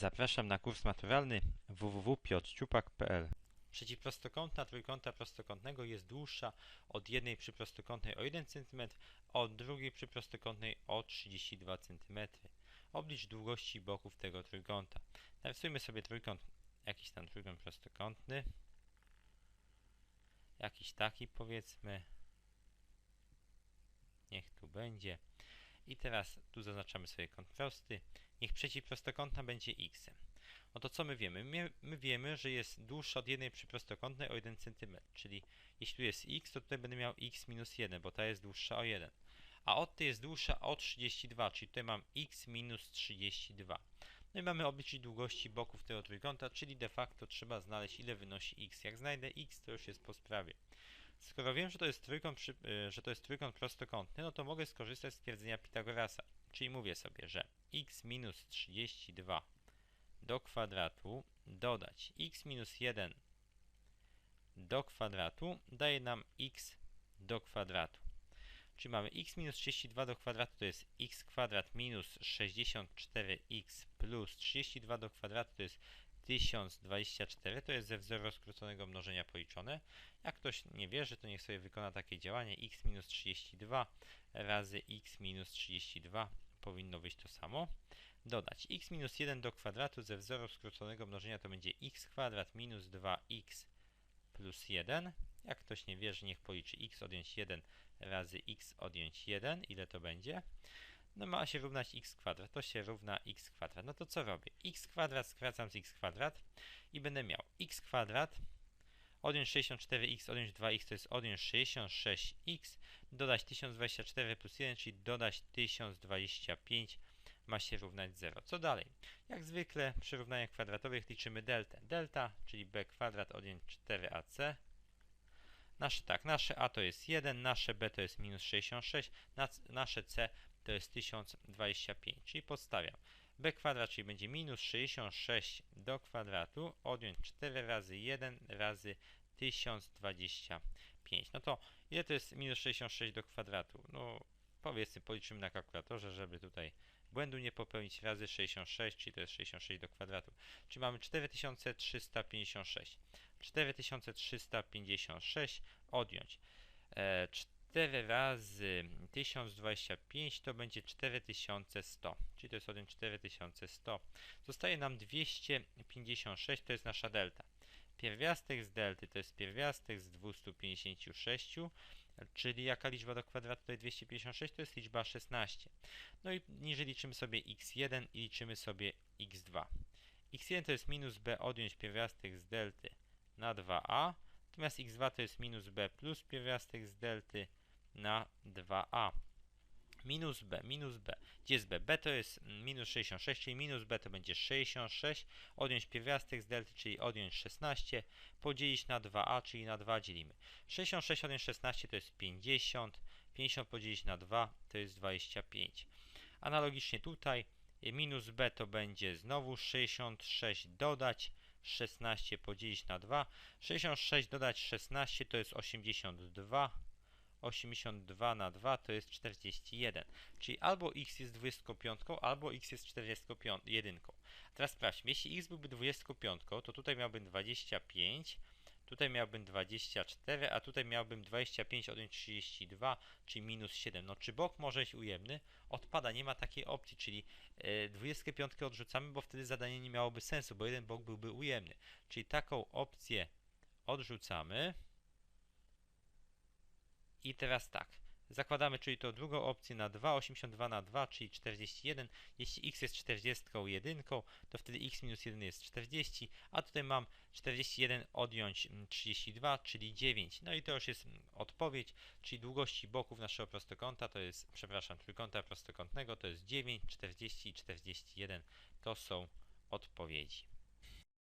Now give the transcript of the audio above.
Zapraszam na kurs maturalny www.piotrciupak.pl Przeciwprostokątna trójkąta prostokątnego jest dłuższa od jednej przyprostokątnej o 1 cm, a od drugiej przyprostokątnej o 32 cm. Oblicz długości boków tego trójkąta. Narysujmy sobie trójkąt, jakiś tam trójkąt prostokątny. Jakiś taki powiedzmy. Niech tu będzie. I teraz tu zaznaczamy sobie kąt prosty. Niech przeciwprostokątna będzie x. No to co my wiemy? My, my wiemy, że jest dłuższa od jednej przyprostokątnej o 1 cm. Czyli jeśli tu jest x, to tutaj będę miał x minus 1, bo ta jest dłuższa o 1. A od tej jest dłuższa o 32, czyli tutaj mam x minus 32. No i mamy obliczyć długości boków tego trójkąta, czyli de facto trzeba znaleźć ile wynosi x. Jak znajdę x, to już jest po sprawie. Skoro wiem, że to jest trójkąt, przy, y, że to jest trójkąt prostokątny, no to mogę skorzystać z twierdzenia Pitagorasa. Czyli mówię sobie, że x minus 32 do kwadratu dodać x minus 1 do kwadratu daje nam x do kwadratu. Czyli mamy x minus 32 do kwadratu to jest x kwadrat minus 64x plus 32 do kwadratu to jest 1024, to jest ze wzoru skróconego mnożenia policzone. Jak ktoś nie wierzy, to niech sobie wykona takie działanie x minus 32 razy x minus 32 powinno wyjść to samo. Dodać x minus 1 do kwadratu ze wzoru skróconego mnożenia to będzie x kwadrat minus 2x plus 1. Jak ktoś nie wierzy, niech policzy x odjąć 1 razy x odjąć 1. Ile to będzie? No ma się równać x kwadrat, to się równa x kwadrat. No to co robię? x kwadrat skracam z x kwadrat i będę miał x kwadrat odjąć 64x, odjąć 2x to jest odjąć 66x, dodać 1024 plus 1, czyli dodać 1025 ma się równać 0. Co dalej? Jak zwykle przy równaniach kwadratowych liczymy deltę. Delta, czyli b kwadrat odjąć 4ac. Nasze tak, nasze a to jest 1, nasze b to jest minus 66, nasze c to jest 1025, czyli podstawiam. b kwadrat, czyli będzie minus 66 do kwadratu, odjąć 4 razy 1 razy 1025. No to ile to jest minus 66 do kwadratu? No powiedzmy, policzymy na kalkulatorze, żeby tutaj błędu nie popełnić razy 66, czyli to jest 66 do kwadratu. Czyli mamy 4356. 4356 odjąć. E, 4 razy 1025 to będzie 4100, czyli to jest odjąć 4100. Zostaje nam 256, to jest nasza delta. Pierwiastek z delty to jest pierwiastek z 256, czyli jaka liczba do kwadratu tutaj 256 to jest liczba 16. No i niżej liczymy sobie x1 i liczymy sobie x2. x1 to jest minus b odjąć pierwiastek z delty na 2a, natomiast x2 to jest minus b plus pierwiastek z delty na 2a. Minus b, minus b. Gdzie jest b? b to jest minus 66, czyli minus b to będzie 66. Odjąć pierwiastek z delty, czyli odjąć 16. Podzielić na 2a, czyli na 2 dzielimy. 66 odjąć 16 to jest 50. 50 podzielić na 2 to jest 25. Analogicznie tutaj minus b to będzie znowu 66 dodać 16 podzielić na 2. 66 dodać 16 to jest 82. 82 na 2 to jest 41. Czyli albo x jest 25, albo x jest 41. Teraz sprawdźmy, jeśli x byłby 25, to tutaj miałbym 25, tutaj miałbym 24, a tutaj miałbym 25 odjąć 32, czyli minus 7. No czy bok może być ujemny? Odpada, nie ma takiej opcji, czyli yy, 25 odrzucamy, bo wtedy zadanie nie miałoby sensu, bo jeden bok byłby ujemny. Czyli taką opcję odrzucamy. I teraz tak. Zakładamy, czyli to drugą opcję na 2, 82 na 2, czyli 41. Jeśli x jest 41, to wtedy x minus 1 jest 40, a tutaj mam 41 odjąć 32, czyli 9. No i to już jest odpowiedź, czyli długości boków naszego prostokąta to jest, przepraszam, trójkąta prostokątnego to jest 9, 40 i 41. To są odpowiedzi.